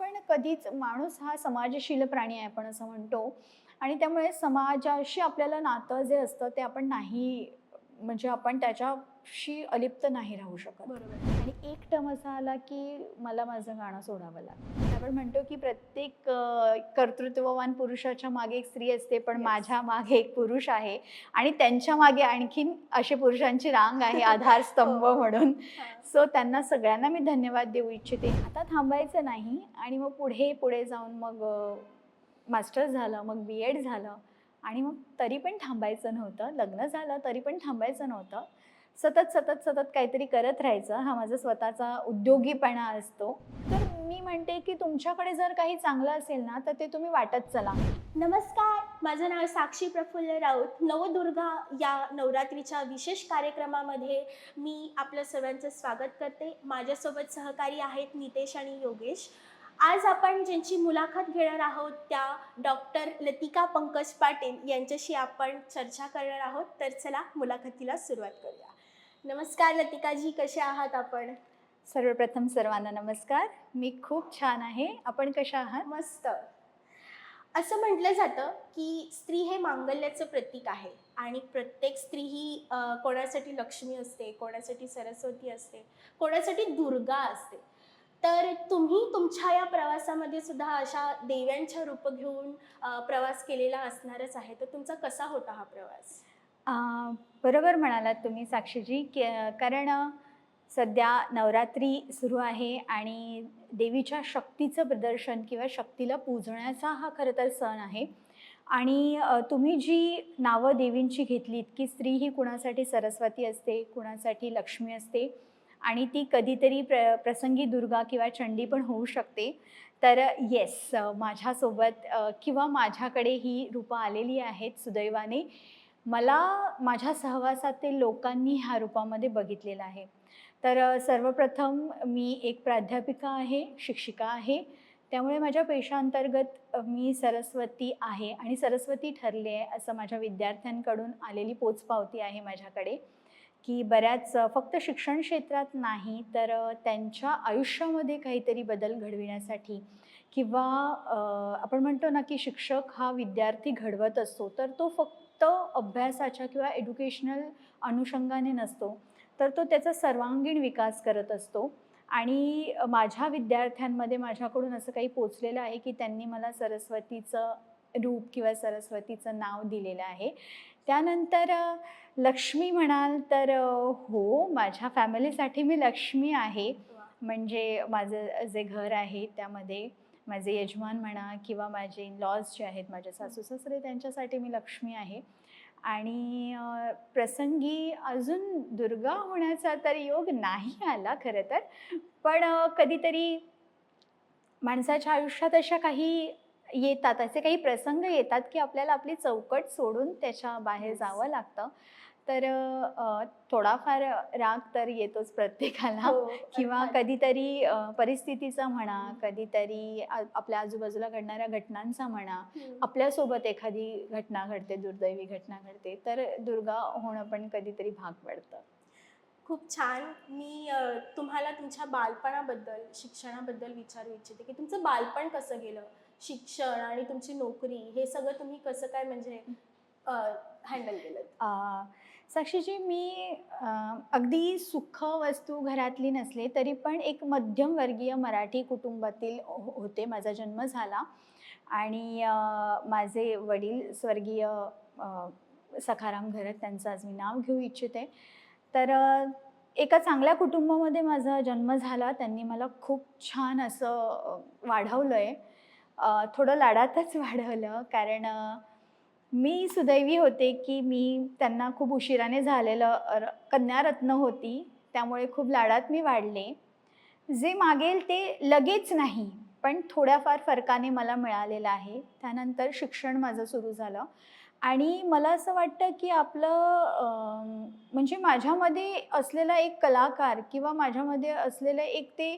आपण कधीच माणूस हा समाजशील प्राणी आहे आपण असं म्हणतो. आणि त्यामुळे समाजाशी आपल्याला नातं जे असतं ते आपण नाही म्हणजे आपण त्याच्याशी अलिप्त नाही राहू शकत. बरोबर. आणि एक टर्म असा आला की मला माझं गाणं सोडावं लागलं आपण म्हणतो की प्रत्येक कर्तृत्ववान पुरुषाच्या मागे एक स्त्री असते पण. माझ्या मागे एक पुरुष आहे आणि त्यांच्या मागे आणखीन असे पुरुषांची रांग आहे आधारस्तंभ हो. म्हणून. सो त्यांना सगळ्यांना मी धन्यवाद देऊ इच्छिते आता थांबायचं नाही आणि मग पुढे पुढे जाऊन मग मास्टर्स झालं मग बी एड झालं आणि मग तरी पण थांबायचं नव्हतं लग्न झालं तरी पण थांबायचं नव्हतं सतत सतत सतत काहीतरी करत राहायचं. हा माझा स्वतःचा उद्योगीपणा असतो. तर मी म्हणते की तुमच्याकडे जर काही चांगलं असेल ना तर ते तुम्ही वाटत चला. नमस्कार. माझं नाव साक्षी प्रफुल्ल राऊत. नवदुर्गा या नवरात्रीच्या विशेष कार्यक्रमामध्ये मी आपलं सर्वांचं स्वागत करते. माझ्यासोबत सहकारी आहेत नितेश आणि योगेश. आज आपण ज्यांची मुलाखत घेणार आहोत त्या डॉक्टर लतिका पंकज पाटील यांच्याशी आपण चर्चा करणार आहोत. तर चला मुलाखतीला सुरुवात करूया. नमस्कार लतिकाजी. कसे आहात आपण? सर्वप्रथम सर्वांना नमस्कार. मी खूप छान आहे. आपण कशा आहात? मस्त. असं म्हटलं जातं की स्त्री हे मांगल्याचं प्रतीक आहे आणि प्रत्येक स्त्री ही कोणासाठी लक्ष्मी असते कोणासाठी सरस्वती असते कोणासाठी दुर्गा असते. तर तुम्ही तुमच्या या प्रवासामध्ये सुद्धा अशा देव्यांच्या रूप घेऊन प्रवास केलेला असणारच आहे. तर तुमचा कसा होता हा प्रवास? बरोबर म्हणालात तुम्ही साक्षीजी की कारण सध्या नवरात्री सुरू आहे आणि देवीच्या शक्तीचं प्रदर्शन किंवा शक्तीला पूजण्याचा हा खरं तर सण आहे. आणि तुम्ही जी नावं देवींची घेतलीत की स्त्री ही कुणासाठी सरस्वती असते कुणासाठी लक्ष्मी असते आणि ती कधीतरी प्र प्रसंगी दुर्गा किंवा चंडी पण होऊ शकते तर येस माझ्यासोबत किंवा माझ्याकडे ही रूपं आलेली आहेत सुदैवाने. मला माझ्या सहवासातील लोकांनी ह्या रूपामध्ये बघितलेलं आहे. तर सर्वप्रथम मी एक प्राध्यापिका आहे शिक्षिका आहे. त्यामुळे माझ्या पेशांतर्गत मी सरस्वती आहे आणि सरस्वती ठरले आहे असं माझ्या विद्यार्थ्यांकडून आलेली पोचपावती आहे माझ्याकडे. की बऱ्याच फक्त शिक्षण क्षेत्रात नाही तर त्यांच्या आयुष्यामध्ये काहीतरी बदल घडविण्यासाठी किंवा आपण म्हणतो ना की शिक्षक हा विद्यार्थी घडवत असतो तर तो फक्त फक्त अभ्यासाच्या किंवा एज्युकेशनल अनुषंगाने नसतो तर तो त्याचा सर्वांगीण विकास करत असतो. आणि माझ्या विद्यार्थ्यांमध्ये माझ्याकडून असं काही पोचलेलं आहे की त्यांनी मला सरस्वतीचं रूप किंवा सरस्वतीचं नाव दिलेलं आहे. त्यानंतर लक्ष्मी म्हणाल तर हो माझ्या फॅमिलीसाठी मी लक्ष्मी आहे. म्हणजे माझं जे घर आहे त्यामध्ये. माझे यजमान म्हणा किंवा माझे लॉज जे आहेत माझे सासू सासरे त्यांच्यासाठी मी लक्ष्मी आहे. आणि प्रसंगी अजून दुर्गा होण्याचा तर योग नाही आला खरं तर. पण कधीतरी माणसाच्या आयुष्यात अशा काही येतात असे काही प्रसंग येतात की आपल्याला आपली चौकट सोडून त्याच्या बाहेर. जावं लागतं. तर थोडाफार राग तर येतोच प्रत्येकाला. हो, किंवा. कधीतरी परिस्थितीचा म्हणा कधीतरी आपल्या आजूबाजूला घडणाऱ्या घटनांचा म्हणा. आपल्यासोबत एखादी घटना घडते दुर्दैवी घटना घडते तर दुर्गा होणं पण कधीतरी भाग पडतं. खूप छान. मी तुम्हाला तुमच्या बालपणाबद्दल शिक्षणाबद्दल विचारू इच्छिते की तुमचं बालपण कसं गेलं? शिक्षण आणि तुमची नोकरी हे सगळं तुम्ही कसं काय म्हणजे हँडल केलं साक्षीजी मी अगदी सुख वस्तू घरातली नसले तरी पण एक मध्यमवर्गीय मराठी कुटुंबातील हो- होते. माझा जन्म झाला आणि माझे वडील स्वर्गीय सखाराम घरत त्यांचं आज मी नाव घेऊ इच्छिते. तर एका चांगल्या कुटुंबामध्ये माझा जन्म झाला. त्यांनी मला खूप छान असं वाढवलं आहे थोडं लाडातच वाढवलं कारण मी सुदैवी होते की मी त्यांना खूप उशिराने झालेलं र कन्यारत्न होती. त्यामुळे खूप लाडात मी वाढले. जे मागेल ते लगेच नाही पण थोड्याफार फरकाने मला मिळालेलं आहे. त्यानंतर शिक्षण माझं सुरू झालं. आणि मला असं वाटतं की आपलं म्हणजे माझ्यामध्ये असलेला एक कलाकार किंवा माझ्यामध्ये असलेलं एक ते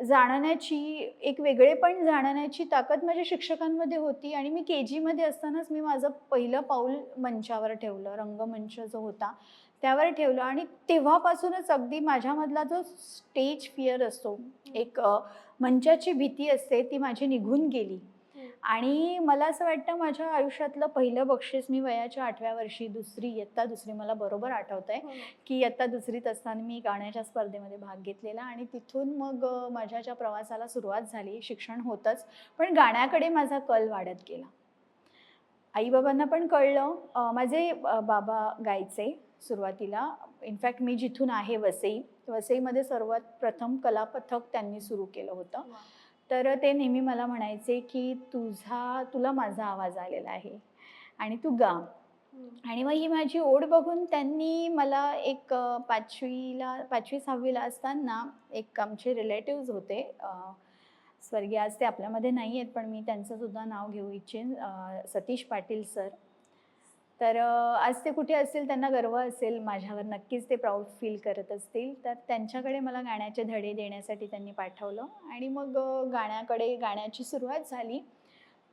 जाणण्याची एक वेगळेपण जाणण्याची ताकद माझ्या शिक्षकांमध्ये होती आणि मी के जीमध्ये असतानाच मी माझं पहिलं पाऊल मंचावर ठेवलं रंगमंच जो होता त्यावर ठेवलं आणि तेव्हापासूनच अगदी माझ्यामधला जो स्टेज फिअर असतो एक मंचाची भीती असते ती माझी निघून गेली. आणि मला असं वाटतं माझ्या आयुष्यातलं पहिलं बक्षीस मी वयाच्या आठव्या वर्षी दुसरी इयत्ता दुसरी मला बरोबर आठवत आहे की इयत्ता दुसरीत असताना मी गाण्याच्या स्पर्धेमध्ये भाग घेतलेला आणि तिथून मग माझ्या ज्या प्रवासाला सुरुवात झाली शिक्षण होतंच पण गाण्याकडे माझा कल वाढत गेला. आईबाबांना पण कळलं माझे बाबा गायचे सुरुवातीला. इनफॅक्ट मी जिथून आहे वसई वसईमध्ये सर्वात प्रथम कलापथक त्यांनी सुरू केलं होतं. तर ते नेहमी मला म्हणायचे की तुझा तुला माझा आवाज आलेला आहे आणि तू गा. आणि मग ही माझी ओढ बघून त्यांनी मला एक पाचवीला पाचवी सहावीला असताना एक आमचे रिलेटिव्ज होते स्वर्गीय आज ते आपल्यामध्ये नाही आहेत पण मी त्यांचं सुद्धा नाव घेऊ इच्छेन सतीश पाटील सर. तर आज ते कुठे असतील त्यांना गर्व असेल माझ्यावर नक्कीच ते प्राऊड फील करत असतील. तर त्यांच्याकडे मला गाण्याचे धडे देण्यासाठी त्यांनी पाठवलं आणि मग गाण्याकडे गाण्याची सुरुवात झाली.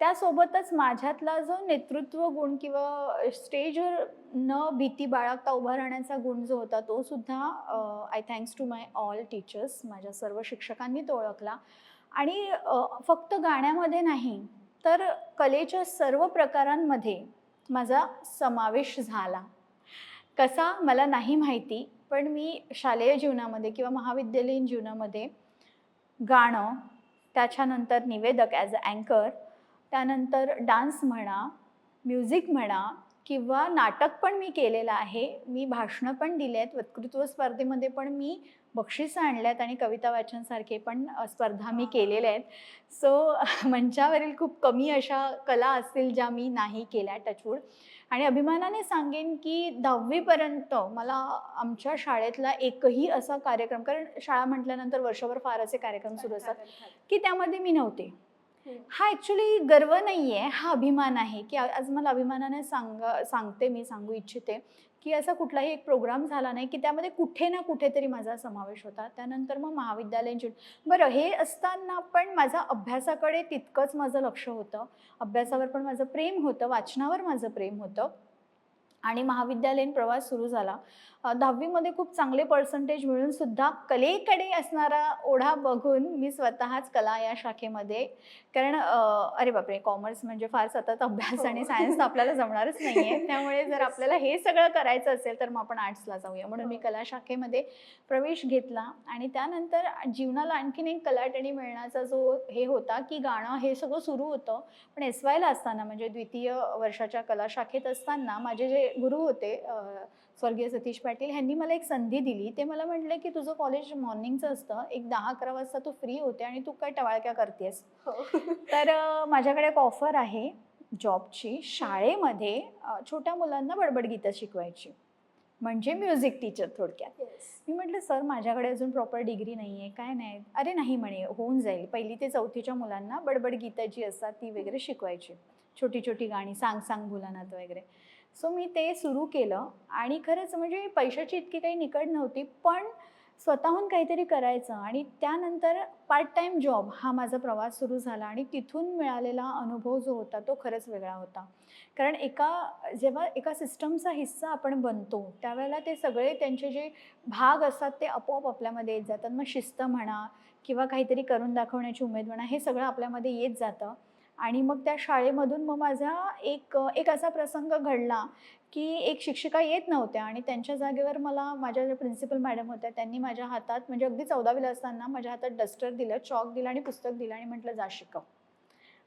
त्यासोबतच माझ्यातला जो नेतृत्व गुण किंवा स्टेजवर न भीती बाळगता उभा राहण्याचा गुण जो होता तो सुद्धा I thanks to my all teachers माझ्या सर्व शिक्षकांनी तो ओळखला. आणि फक्त गाण्यामध्ये नाही तर कलेच्या सर्व प्रकारांमध्ये माझा समावेश झाला. कसा? मला नाही माहिती पण मी शालेय जीवनामध्ये किंवा महाविद्यालयीन जीवनामध्ये गाणं त्याच्यानंतर निवेदक ॲज अ अँकर त्यानंतर डान्स म्हणा म्युझिक म्हणा किंवा नाटक पण मी केलेलं आहे. मी भाषणं पण दिली आहेत वक्तृत्व स्पर्धेमध्ये पण मी बक्षिसं आणल्यात आणि कविता वाचनसारखे पण स्पर्धा मी केलेल्या आहेत. सो मंचावरील खूप कमी अशा कला असतील ज्या मी नाही केल्या टचवूड आणि अभिमानाने सांगेन की दहावीपर्यंत मला आमच्या शाळेतला एकही असा कार्यक्रम कारण शाळा म्हटल्यानंतर वर्षभर फार असे कार्यक्रम सुरू असतात की त्यामध्ये मी नव्हते. हा ॲक्च्युली गर्व नाही आहे हा अभिमान आहे की आज मला अभिमानाने सांग सांगते मी सांगू इच्छिते की असा कुठलाही एक प्रोग्राम झाला नाही की त्यामध्ये कुठे ना कुठेतरी माझा समावेश होता. त्यानंतर मग महाविद्यालयीन जीवन बरं हे असताना पण माझा अभ्यासाकडे तितकंच माझं लक्ष होतं. अभ्यासावर पण माझं प्रेम होतं वाचनावर माझं प्रेम होतं. आणि महाविद्यालयीन प्रवास सुरू झाला दहावीमध्ये खूप चांगले पर्सेंटेज मिळून सुद्धा कलेकडे असणारा ओढा बघून मी स्वतःच कला या शाखेमध्ये कारण अरे बापरे कॉमर्स म्हणजे फार सतत अभ्यास आणि हो. सायन्स तर आपल्याला जमणारच नाही आहे त्यामुळे जर. आपल्याला हे सगळं करायचं असेल तर मग आपण आर्ट्सला जाऊया म्हणून मी हो. कला शाखेमध्ये प्रवेश घेतला आणि त्यानंतर जीवनाला आणखीन एक कलाटणी मिळण्याचा जो हे होता की गाणं हे सगळं सुरू होतं पण एस वायला असताना म्हणजे द्वितीय वर्षाच्या कला शाखेत असताना माझे जे गुरु होते स्वर्गीय सतीश पाटील ह्यांनी मला एक संधी दिली. ते मला म्हटले की तुझं कॉलेज मॉर्निंगचं असतं. एक दहा अकरा वाजता तू फ्री होते आणि तू काय टवाळक्या करतेस. हो. तर माझ्याकडे एक ऑफर आहे जॉबची शाळेमध्ये छोट्या मुलांना बडबड गीतं शिकवायची. म्हणजे म्युझिक टीचर थोडक्यात. मी म्हटलं सर माझ्याकडे अजून प्रॉपर डिग्री नाही आहे काय नाही? अरे नाही म्हणे. होऊन जाईल. पहिली ते चौथीच्या मुलांना बडबड गीतं जी असतात ती वगैरे शिकवायची. छोटी छोटी गाणी सांग सांग भुलानात वगैरे. सो मी ते सुरू केलं आणि खरंच म्हणजे पैशाची इतकी काही निकड नव्हती पण स्वतःहून काहीतरी करायचं आणि त्यानंतर पार्ट टाईम जॉब हा माझा प्रवास सुरू झाला आणि तिथून मिळालेला अनुभव जो होता तो खरंच वेगळा होता. कारण एका जेव्हा एका सिस्टमचा हिस्सा आपण बनतो त्यावेळेला ते सगळे त्यांचे जे भाग असतात ते आपोआप आपल्यामध्ये येत जातात. मग शिस्त म्हणा किंवा काहीतरी करून दाखवण्याची उमेद म्हणा हे सगळं आपल्यामध्ये येत जातं. आणि मग त्या शाळेमधून मग माझा एक एक असा प्रसंग घडला की एक शिक्षिका येत नव्हत्या आणि त्यांच्या जागेवर मला माझ्या ज्या प्रिन्सिपल मॅडम होत्या त्यांनी माझ्या हातात म्हणजे अगदी चौदावीला असताना माझ्या हातात डस्टर दिलं चॉक दिलं आणि पुस्तक दिलं आणि म्हटलं जा शिकव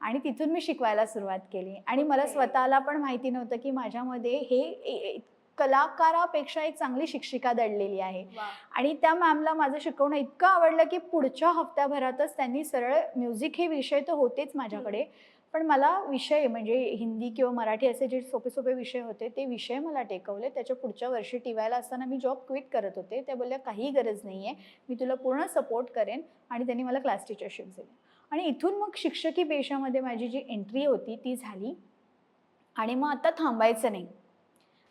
आणि तिथून मी शिकवायला सुरुवात केली आणि मला. स्वतःला पण माहिती नव्हतं की माझ्यामध्ये हे कलाकारापेक्षा एक चांगली शिक्षिका दडलेली आहे. आणि त्या मॅमला माझं शिकवणं इतकं आवडलं की पुढच्या हप्त्याभरातच त्यांनी सरळ म्युझिक हे विषय तर होतेच माझ्याकडे. पण मला विषय म्हणजे हिंदी किंवा मराठी असे जे सोपे सोपे विषय होते ते विषय मला टेकवले. त्याच्या पुढच्या वर्षी टी वायला असताना मी जॉब क्विट करत होते. त्या बोलल्या काही गरज नाही आहे मी तुला पूर्ण सपोर्ट करेन. आणि त्यांनी मला क्लास टीचरशिप दिली. आणि इथून मग शिक्षकी पेशामध्ये माझी जी एंट्री होती ती झाली. आणि मग आता थांबायचं नाही.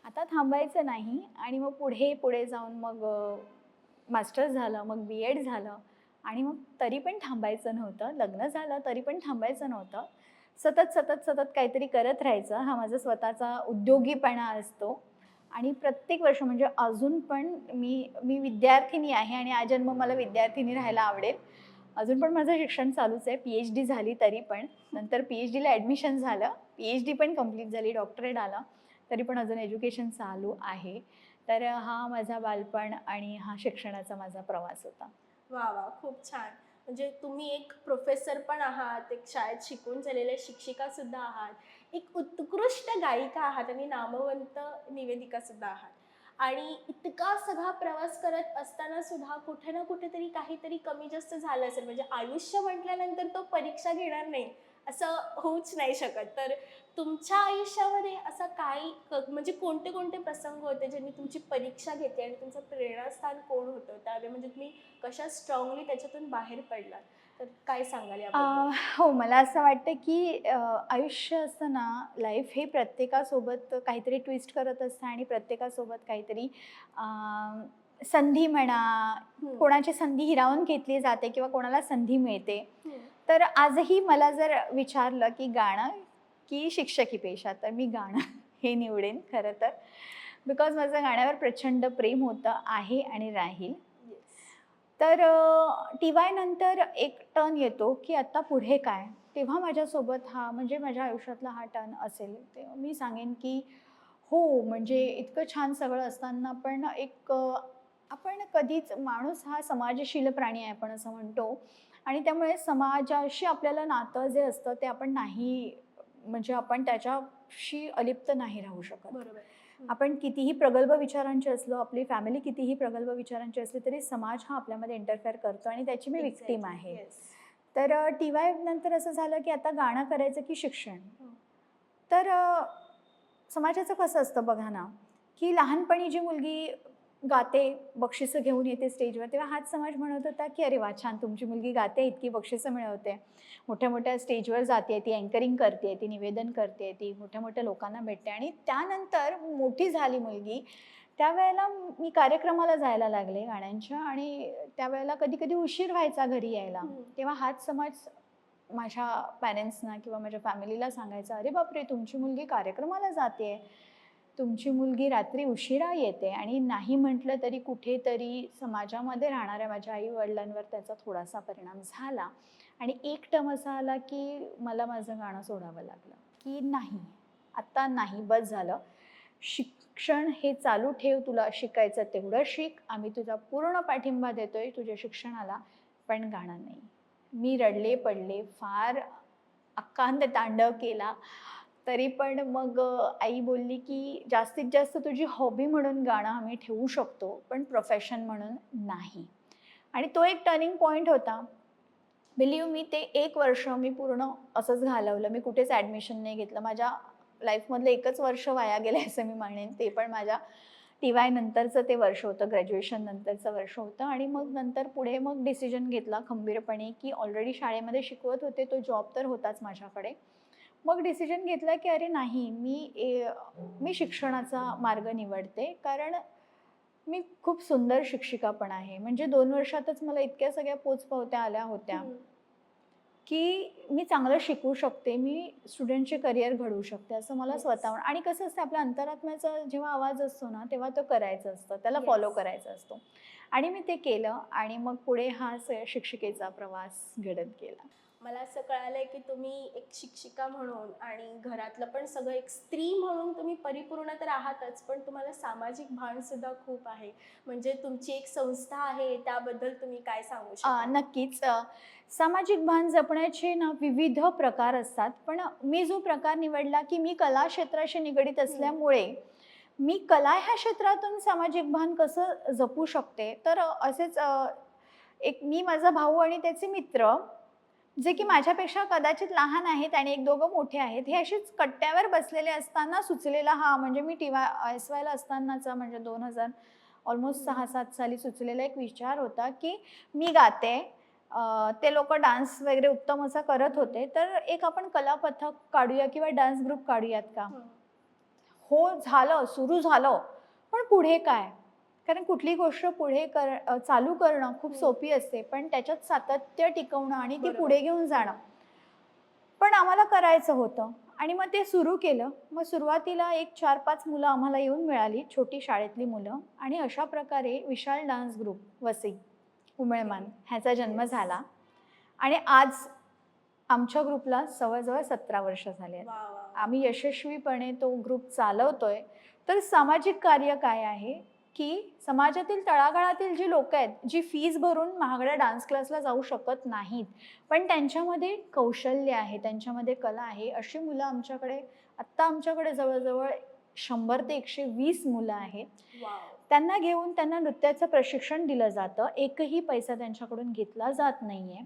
आता थांबायचं नाही आणि मग पुढे पुढे जाऊन मग मास्टर्स झालं मग बी एड झालं आणि मग तरी पण थांबायचं नव्हतं. लग्न झालं तरी पण थांबायचं नव्हतं. सतत सतत सतत काहीतरी करत राहायचं. हा माझा स्वतःचा उद्योगीपणा असतो. आणि प्रत्येक वर्ष म्हणजे अजून पण मी मी विद्यार्थिनी आहे आणि आजन्म मला विद्यार्थिनी राहायला आवडेल. अजून पण माझं शिक्षण चालूच आहे. पी एच डी झाली तरी पण. नंतर पी एच डीला ॲडमिशन झालं. पी एच डी पण कंप्लीट झाली. डॉक्टरेट आलं. तरी पण अजून एज्युकेशन चालू आहे. तर हा माझा बालपण आणि हा शिक्षणाचा माझा प्रवास होता. वा वा खूप छान. म्हणजे तुम्ही एक प्रोफेसर पण आहात एक शाळेत शिकून झालेल्या शिक्षिका सुद्धा आहात एक उत्कृष्ट गायिका आहात आणि नामवंत निवेदिका सुद्धा आहात. आणि इतका सगळा प्रवास करत असताना सुद्धा कुठे ना कुठेतरी काहीतरी कमी जास्त झालं असेल. म्हणजे आयुष्य म्हटल्यानंतर तो परीक्षा घेणार नाही. असं होऊच नाही शकत. तर तुमच्या आयुष्यामध्ये असा काय क- म्हणजे कोणते कोणते प्रसंग होते ज्यांनी तुमची परीक्षा घेतली आणि तुमचं प्रेरणास्थान कोण होतं? त्यावेळी म्हणजे तुम्ही कशा स्ट्रॉंगली त्याच्यातून बाहेर पडलात? तर काय सांगाल हो मला असं वाटतं की आयुष्य असतं ना लाईफ हे प्रत्येकासोबत काहीतरी ट्विस्ट करत असतं आणि प्रत्येकासोबत काहीतरी संधी म्हणा. कोणाची संधी हिरावून घेतली जाते किंवा कोणाला संधी मिळते. तर आजही मला जर विचारलं की गाणं की शिक्षकी पेशा तर मी गाणं हे निवडेन खरं तर. बिकॉज माझं गाण्यावर प्रचंड प्रेम होतं आहे आणि राहील. तर टी वाय नंतर एक टर्न येतो की आत्ता पुढे काय? तेव्हा माझ्यासोबत हा म्हणजे माझ्या आयुष्यातला हा टर्न असेल तेव्हा मी सांगेन की हो म्हणजे इतकं छान सगळं असताना पण एक आपण कधीच माणूस हा समाजशील प्राणी आहे आपण असं म्हणतो. आणि त्यामुळे समाजाशी आपल्याला नातं जे असतं ते आपण नाही म्हणजे आपण त्याच्याशी अलिप्त नाही राहू शकत बरोबर आपण कितीही प्रगल्भ विचारांचे असलो आपली फॅमिली कितीही प्रगल्भ विचारांची असली तरी समाज हा आपल्यामध्ये इंटरफेअर करतो आणि त्याची मी विक्टीम. आहे. तर टी वाय नंतर असं झालं की आता गाणं करायचं की शिक्षण. तर समाजाचं कसं असतं बघा ना की लहानपणी जी मुलगी गाते बक्षिसं घेऊन येते स्टेजवर. तेव्हा हाच समाज म्हणत होता की अरे वा छान तुमची मुलगी गाते इतकी बक्षिसं मिळवते. मोठ्या मोठ्या स्टेजवर जाते ती अँकरिंग करते ती निवेदन करते ती मोठ्या मोठ्या लोकांना भेटते. आणि त्यानंतर मोठी झाली मुलगी. त्यावेळेला मी कार्यक्रमाला जायला लागले गाण्यांच्या आणि त्यावेळेला कधी कधी उशीर व्हायचा घरी यायला. तेव्हा हाच समाज माझ्या पॅरेंट्सना किंवा माझ्या फॅमिलीला सांगायचा अरे बापरे तुमची मुलगी कार्यक्रमाला जाते. तुमची मुलगी रात्री उशिरा येते आणि नाही म्हटलं तरी कुठेतरी समाजामध्ये राहणाऱ्या माझ्या आई वडिलांवर त्याचा थोडासा परिणाम झाला. आणि एक टम असा आला की मला माझं गाणं सोडावं लागलं. की नाही आत्ता नाही बस झालं. शिक्षण हे चालू ठेव तुला शिकायचं तेवढं शिक. आम्ही तुझा पूर्ण पाठिंबा देतोय तुझ्या शिक्षणाला. पण गाणं नाही. मी रडले पडले फार अक्कांत तांडव केला. तरी पण मग आई बोलली की जास्तीत जास्त तुझी हॉबी म्हणून गाणं आम्ही ठेवू शकतो पण प्रोफेशन म्हणून नाही. आणि तो एक टर्निंग पॉईंट होता. बिलीव मी ते एक वर्ष मी पूर्ण असंच घालवलं. मी कुठेच ॲडमिशन नाही घेतलं. माझ्या लाईफमधलं एकच वर्ष वाया गेलं असं मी म्हणेन. ते पण माझ्या टी वाय नंतरचं ते वर्ष होतं. ग्रॅज्युएशन नंतरचं वर्ष होतं. आणि मग नंतर पुढे मग डिसिजन घेतला खंबीरपणे की ऑलरेडी शाळेमध्ये शिकवत होते. तो जॉब तर होताच माझ्याकडे. मग डिसिजन घेतला की अरे नाही मी ए- मी शिक्षणाचा मार्ग निवडते कारण मी खूप सुंदर शिक्षिका पण आहे म्हणजे दोन वर्षातच मला इतक्या सगळ्या पोचपावत्या आल्या होत्या. की मी चांगलं शिकू शकते मी स्टुडंटचे करिअर घडवू शकते असं मला Yes. स्वतःहून आणि कसं असतं आपल्या अंतरात्म्याचा जेव्हा आवाज असतो ना तेव्हा तो करायचा असतो त्याला Yes. फॉलो करायचा असतो आणि मी ते केलं आणि मग पुढे हा शिक्षिकेचा प्रवास घडत गेला मला असं कळालंय की तुम्ही एक शिक्षिका म्हणून आणि घरातलं पण सगळं एक स्त्री म्हणून तुम्ही परिपूर्ण तर आहातच पण तुम्हाला सामाजिक भान सुद्धा खूप आहे. म्हणजे तुमची एक संस्था आहे त्याबद्दल तुम्ही काय सांगू शकता नक्कीच. सामाजिक भान जपण्याचे ना विविध प्रकार असतात पण मी जो प्रकार निवडला की मी कला क्षेत्राशी निगडीत असल्यामुळे मी कला ह्या क्षेत्रातून सामाजिक भान कसं जपू शकते? तर असेच एक मी माझा भाऊ आणि त्याचे मित्र जे की माझ्यापेक्षा कदाचित लहान आहेत आणि एक दोघं मोठे आहेत हे असेच कट्ट्यावर बसलेले असताना सुचलेला हा म्हणजे मी टी वाय एस वायला असतानाचा म्हणजे दोन हजार ऑलमोस्ट सहा सात साली सुचलेला एक विचार होता की मी गाते ते लोक डान्स वगैरे उत्तम असा करत होते तर एक आपण कला पथक काढूया किंवा डान्स ग्रुप काढूयात का. हो झालं सुरू झालं पण पुढे काय कारण कुठली गोष्ट पुढे कर चालू करणं खूप हम्म. सोपी असते पण त्याच्यात सातत्य टिकवणं आणि ती. पुढे घेऊन जाणं. पण आम्हाला करायचं होतं आणि मग ते सुरू केलं. मग सुरुवातीला एक चार पाच मुलं आम्हाला येऊन मिळाली छोटी शाळेतली मुलं आणि अशा प्रकारे विशाल डान्स ग्रुप वसई उमळमान ह्याचा जन्म झाला. आणि आज आमच्या ग्रुपला जवळजवळ सतरा वर्ष झाले. आम्ही यशस्वीपणे तो ग्रुप चालवतोय. तर सामाजिक कार्य काय आहे? की समाजातील तळागाळातील जी लोक आहेत जी फीज भरून महागड्या डान्स क्लासला जाऊ शकत नाहीत पण त्यांच्यामध्ये कौशल्य आहे त्यांच्यामध्ये कला आहे. अशी मुलं आमच्याकडे आत्ता आमच्याकडे जवळजवळ शंभर ते एकशे वीस मुलं आहेत. त्यांना घेऊन त्यांना नृत्याचं प्रशिक्षण दिलं जातं. एकही पैसा त्यांच्याकडून घेतला जात नाही आहे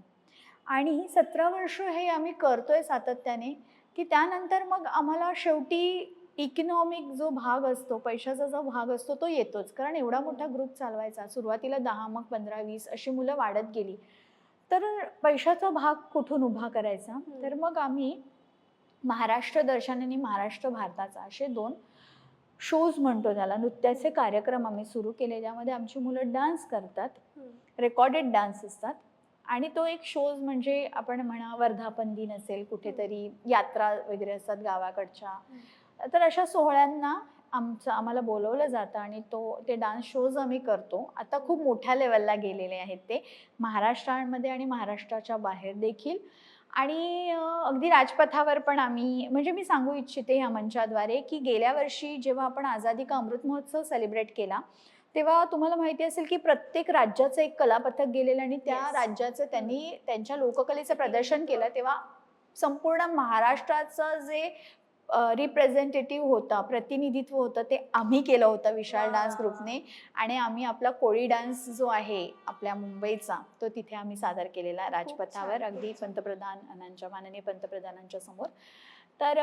आणि सतरा वर्ष हे आम्ही करतोय सातत्याने की त्यानंतर मग आम्हाला शेवटी इकॉनॉमिक जो भाग असतो पैशाचा जो भाग असतो तो येतोच. कारण एवढा मोठा ग्रुप चालवायचा सुरुवातीला दहा मग पंधरा वीस अशी मुलं वाढत गेली. तर पैशाचा भाग कुठून उभा करायचा? तर मग आम्ही महाराष्ट्र दर्शन आणि महाराष्ट्र भारताचा असे दोन शोज म्हणतो त्याला. नृत्याचे कार्यक्रम आम्ही सुरू केले ज्यामध्ये आमची मुलं डान्स करतात. रेकॉर्डेड डान्स असतात. आणि तो एक शोज म्हणजे आपण म्हणा वर्धापन दिन असेल कुठेतरी यात्रा वगैरे असतात गावाकडच्या. तर अशा सोहळ्यांना आमचं आम्हाला बोलवलं जातं आणि तो ते डान्स शोज आम्ही करतो. आता खूप मोठ्या लेवलला गेलेले आहेत ते. महाराष्ट्रामध्ये आणि महाराष्ट्राच्या बाहेर देखील. आणि अगदी राजपथावर पण आम्ही म्हणजे मी सांगू इच्छिते ह्या मंचाद्वारे की गेल्या वर्षी जेव्हा आपण आझादी का अमृत महोत्सव सेलिब्रेट केला तेव्हा तुम्हाला माहिती असेल की प्रत्येक राज्याचं एक कलापथक गेलेलं आणि त्या Yes. राज्याचं त्यांनी त्यांच्या लोककलेचं प्रदर्शन केलं तेव्हा संपूर्ण महाराष्ट्राचं जे रिप्रेझेंटेटिव्ह होता प्रतिनिधित्व होतं ते आम्ही केलं होतं विशाल डान्स. ग्रुपने आणि आम्ही आपला कोळी डान्स जो आहे आपल्या मुंबईचा तो तिथे आम्ही सादर केलेला राजपथावर. अगदी. पंतप्रधानांच्या माननीय पंतप्रधानांच्या समोर. तर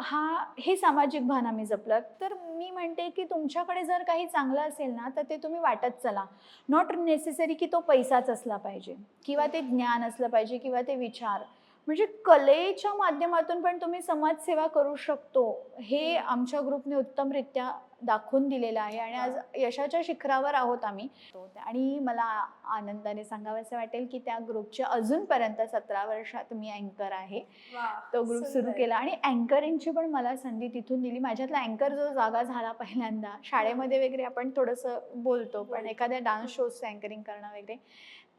हा हे सामाजिक भान आम्ही जपलं. तर मी म्हणते की तुमच्याकडे जर काही चांगलं असेल ना तर ते तुम्ही वाटत चला. नॉट नेसेसरी की तो पैसाच असला पाहिजे. किंवा ते ज्ञान असलं पाहिजे किंवा ते विचार. म्हणजे कलेच्या माध्यमातून पण तुम्ही समाजसेवा करू शकतो. हे आमच्या ग्रुपने उत्तमरित्या दाखवून दिलेलं आहे आणि आज यशाच्या शिखरावर आहोत आम्ही. आणि मला आनंदाने सांगावंसं वाटेल की त्या ग्रुपच्या अजूनपर्यंत सतरा वर्षात मी अँकर आहे. तो ग्रुप सुरू. केला आणि अँकरिंगची पण मला संधी तिथून दिली. माझ्यातला अँकर जो जागा झाला पहिल्यांदा शाळेमध्ये वगैरे आपण थोडंसं बोलतो पण. एखाद्या डान्स शोजचं अँकरिंग करणं वगैरे.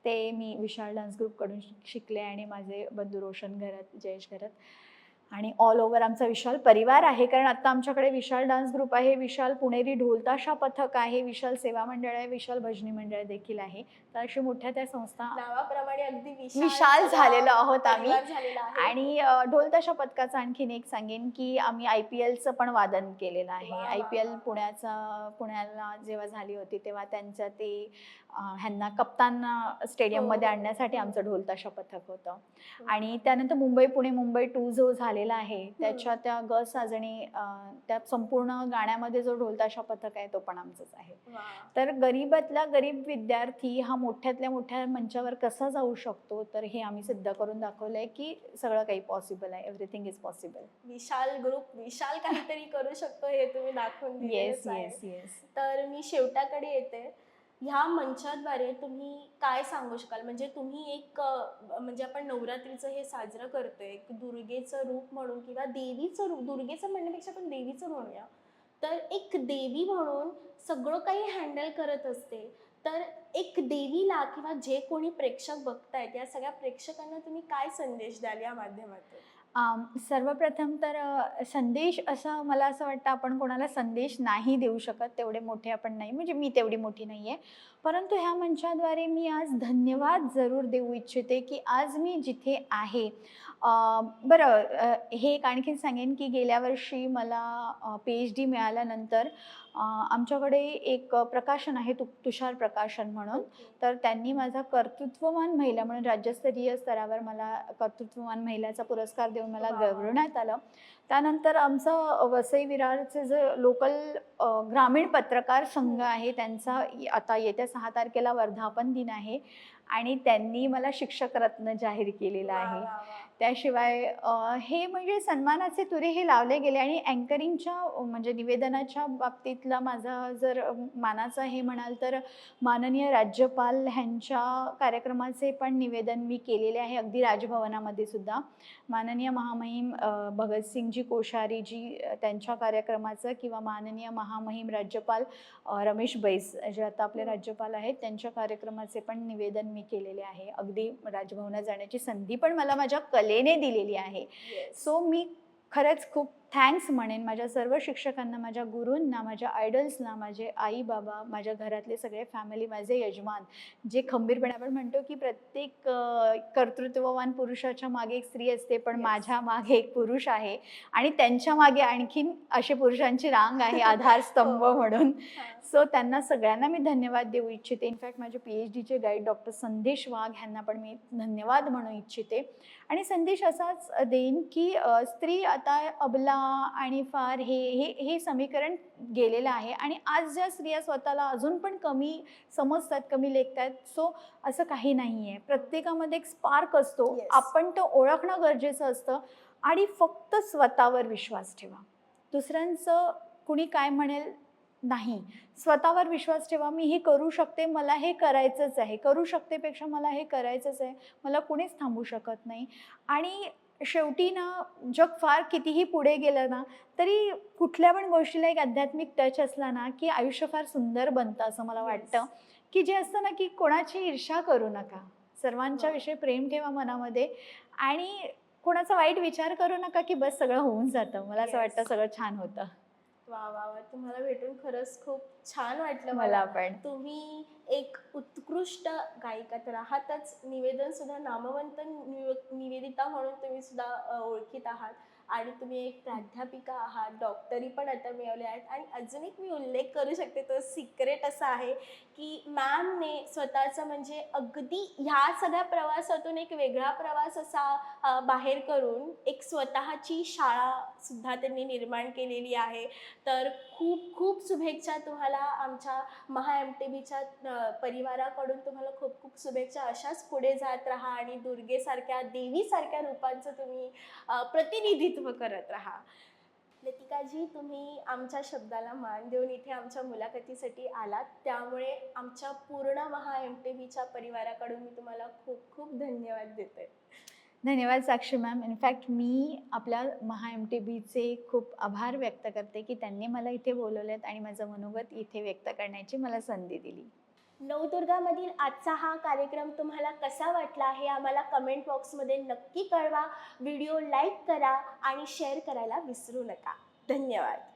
ते मी विशाल डान्स ग्रुपकडून शिकले आणि माझे बंधू रोशन घरात जयेश घरात. आणि ऑल ओव्हर आमचा विशाल परिवार आहे कारण आता आमच्याकडे विशाल डान्स ग्रुप आहे विशाल पुणेरी ढोलताशा पथक आहे विशाल सेवा मंडळ आहे विशाल भजनी मंडळ देखील आहे तर अशी मोठ्या त्या संस्था नावाप्रमाणे अगदी विशाल झालेलो आहोत आम्ही. आणि ढोलताशा पथकाचं आणखीन एक सांगेन की आम्ही आय पी एलचं पण वादन केलेलं आहे आय पी एल. पुण्याचा पुण्याला जेव्हा झाली होती तेव्हा त्यांच्या ते ह्यांना कप्तान स्टेडियममध्ये हो. आणण्यासाठी आमचं ढोलताशा पथक होतं आणि त्यानंतर मुंबई पुणे मुंबई टू जो झालेला आहे. त्याच्या त्या ग साजणी त्या संपूर्ण गाण्यामध्ये जो ढोलताशा पथक आहे तो पण आमचाच आहे. तर गरीबातला गरीब विद्यार्थी हा मोठ्यातल्या मोठ्या मंचावर कसा जाऊ शकतो? तर हे आम्ही सिद्ध करून दाखवलंय की सगळं काही पॉसिबल आहे. Everything is possible Vishal group Vishal काहीतरी करू शकतो हे तुम्ही दाखवून येस. येस येस तर मी शेवटाकडे येते. ह्या मंचाद्वारे तुम्ही काय सांगू शकाल? म्हणजे तुम्ही एक म्हणजे आपण नवरात्रीचं हे साजरं करतोय एक दुर्गेचं रूप म्हणून किंवा देवीचं रूप दुर्गेचं म्हणण्यापेक्षा आपण देवीचं म्हणूया. तर एक देवी म्हणून सगळं काही हँडल करत असते. तर एक देवीला किंवा जे कोणी प्रेक्षक बघतायत या सगळ्या प्रेक्षकांना तुम्ही काय संदेश द्याल या माध्यमातून? सर्वप्रथम तर संदेश असं मला असं वाटतं आपण कोणाला संदेश नाही देऊ शकत तेवढे मोठे आपण नाही. म्हणजे मी तेवढी मोठी नाही आहे परंतु ह्या मंचाद्वारे मी आज धन्यवाद जरूर देऊ इच्छिते की आज मी जिथे आहे. बरं हे एक आणखीन सांगेन की गेल्या वर्षी मला पी एच डी मिळाल्यानंतर आमच्याकडे एक प्रकाशन आहे तु तुषार प्रकाशन म्हणून. तर त्यांनी माझा कर्तृत्ववान महिला म्हणून राज्यस्तरीय स्तरावर मला कर्तृत्ववान महिलाचा पुरस्कार देऊन मला. गौरवण्यात आलं. त्यानंतर आमचं वसई विरारचे जे लोकल ग्रामीण पत्रकार संघ आहे त्यांचा आता येत्या सहा तारखेला वर्धापन दिन आहे. आणि त्यांनी मला शिक्षक रत्न जाहीर केलेला आहे. त्याशिवाय हे म्हणजे सन्मानाचे तुरे हे लावले गेले आणि अँकरिंगच्या म्हणजे निवेदनाच्या बाबतीतला माझा जर मानाचा हे म्हणाल तर माननीय राज्यपाल ह्यांच्या कार्यक्रमाचे पण निवेदन मी केलेले आहे अगदी राजभवनामध्ये सुद्धा. माननीय महामहिम भगतसिंगजी कोश्यारीजी त्यांच्या कार्यक्रमाचं किंवा माननीय महामहिम राज्यपाल रमेश बैस जे आता आपले राज्यपाल आहेत त्यांच्या कार्यक्रमाचे पण निवेदन मी केलेले आहे अगदी राजभवनात जाण्याची संधी पण मला माझ्या कलेने दिलेली आहे Yes. सो मी खरंच खूप थँक्स म्हणेन माझ्या सर्व शिक्षकांना माझ्या गुरूंना माझ्या आयडल्सना माझे आई बाबा माझ्या घरातले सगळे फॅमिली माझे यजमान जे खंबीरपणे आपण म्हणतो की प्रत्येक कर्तृत्ववान पुरुषाच्या मागे एक स्त्री असते पण Yes. माझ्या मागे एक पुरुष आहे आणि त्यांच्या मागे आणखीन असे पुरुषांची रांग आहे आधारस्तंभ हो. म्हणून. सो त्यांना सगळ्यांना मी धन्यवाद देऊ इच्छिते. इनफॅक्ट माझे पी एच डीचे गाईड डॉक्टर संदेश वाघ ह्यांना पण मी धन्यवाद म्हणू इच्छिते. आणि संदेश असाच देईन की स्त्री आता अबला आणि फार हे हे हे समीकरण गेलेलं आहे आणि आज ज्या स्त्रिया स्वतःला अजून पण कमी समजतात कमी लेखतात सो असं काही नाही आहे प्रत्येकामध्ये एक स्पार्क असतो. Yes. आपण तो ओळखणं गरजेचं असतं आणि फक्त स्वतःवर विश्वास ठेवा. दुसऱ्यांचं कुणी काय म्हणेल नाही. स्वतःवर विश्वास ठेवा मी हे करू शकते मला हे करायचंच आहे. करू शकतेपेक्षा मला हे करायचंच आहे. मला कुणीच थांबू शकत नाही. आणि शेवटी ना जग फार कितीही पुढे गेलं ना तरी कुठल्या पण गोष्टीला एक आध्यात्मिक टच असला ना की आयुष्य फार सुंदर बनतं असं मला वाटतं. की जे असतं ना की कोणाची ईर्षा करू नका. सर्वांच्या हो. विषयी प्रेम ठेवा मनामध्ये. आणि कोणाचा वाईट विचार करू नका की बस सगळं होऊन जातं. मला असं Yes. वाटतं सगळं छान होतं. वा वा वा. तुम्हाला भेटून खरंच खूप छान वाटलं मला पण. तुम्ही एक उत्कृष्ट गायिका तर आहातच. निवेदन सुद्धा नामवंत निव- निवेदिता म्हणून तुम्ही सुद्धा ओळखीत आहात. आणि तुम्ही एक प्राध्यापिका आहात डॉक्टरी पण आता मिळवले आहेत. आणि अजून एक मी उल्लेख करू शकते तो सिक्रेट असा आहे की मॅमने स्वतःचं म्हणजे अगदी ह्या सगळ्या प्रवासातून एक वेगळा प्रवास असा बाहेर करून एक स्वतःची शाळा सुद्धा त्यांनी निर्माण केलेली आहे. तर खूप खूप शुभेच्छा तुम्हाला आमच्या महा एम टी बीच्या परिवाराकडून. तुम्हाला खूप खूप शुभेच्छा. अशाच पुढे जात राहा आणि दुर्गेसारख्या देवीसारख्या रूपांचं तुम्ही प्रतिनिधित्व करत राहा. लतिकाजी तुम्ही आमच्या शब्दाला मान देऊन इथे आमच्या मुलाखतीसाठी आलात. त्यामुळे आमच्या पूर्ण महा एम टी बीच्या परिवाराकडून मी तुम्हाला खूप खूप धन्यवाद देते. धन्यवाद साक्षी मॅम. इनफॅक्ट मी आपल्या महा एम टी बीचे खूप आभार व्यक्त करते की त्यांनी मला इथे बोलवलेत आणि माझं मनोगत इथे व्यक्त करण्याची मला संधी दिली. नवदुर्गामधील आजचा हा कार्यक्रम तुम्हाला कसा वाटला हे आम्हाला कमेंट बॉक्समध्ये नक्की कळवा. व्हिडिओ लाईक करा आणि शेअर करायला विसरू नका. धन्यवाद.